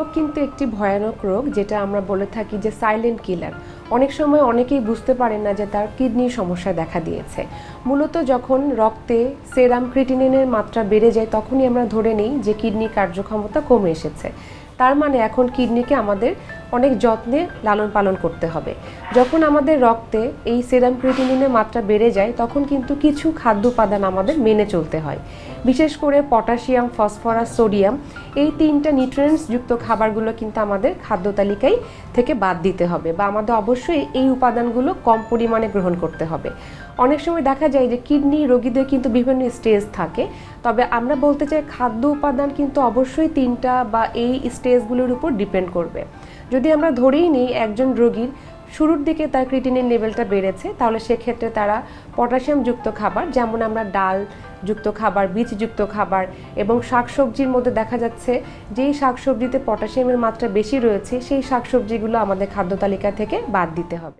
রোগ কিন্তু একটি ভয়ানক রোগ, যেটা আমরা বলে থাকি যে সাইলেন্ট কিলার অনেক সময় অনেকেই বুঝতে পারেন না যে তার কিডনির সমস্যা দেখা দিয়েছে। মূলত যখন রক্তে সেরাম ক্রিটিনিনের মাত্রা বেড়ে যায়, তখনই আমরা ধরে নিই যে কিডনির কার্যক্ষমতা কমে এসেছে। তার মানে এখন কিডনিকে আমাদের অনেক যত্নে লালন পালন করতে হবে। যখন আমাদের রক্তে এই সেরাম ক্রিটিনিনের মাত্রা বেড়ে যায়, তখন কিন্তু কিছু খাদ্য উপাদান আমাদের মেনে চলতে হয়। বিশেষ করে পটাশিয়াম, ফসফরাস, সোডিয়াম এই তিনটা নিউট্রিয়েন্টস যুক্ত খাবারগুলো কিন্তু আমাদের খাদ্য তালিকায় থেকে বাদ দিতে হবে বা আমাদের অবশ্যই এই উপাদানগুলো কম পরিমাণে গ্রহণ করতে হবে। অনেক সময় দেখা যায় যে কিডনি রোগীদের কিন্তু বিভিন্ন স্টেজ থাকে, তবে আমরা বলতে চাই খাদ্য উপাদান কিন্তু অবশ্যই তিনটা বা এই স্টেজগুলোর উপর ডিপেন্ড করবে। যদি আমরা ধরেই নিই একজন রোগীর শুরুর দিকে তার ক্রিটিনের লেভেলটা বেড়েছে, তাহলে সেক্ষেত্রে তারা পটাশিয়ামযুক্ত খাবার, যেমন আমরা ডাল যুক্ত খাবার, বীজযুক্ত খাবার এবং শাকসবজির মধ্যে দেখা যাচ্ছে যেই শাকসবজিতে পটাশিয়ামের মাত্রা বেশি রয়েছে, সেই শাকসবজিগুলো আমাদের খাদ্য তালিকা থেকে বাদ দিতে হবে।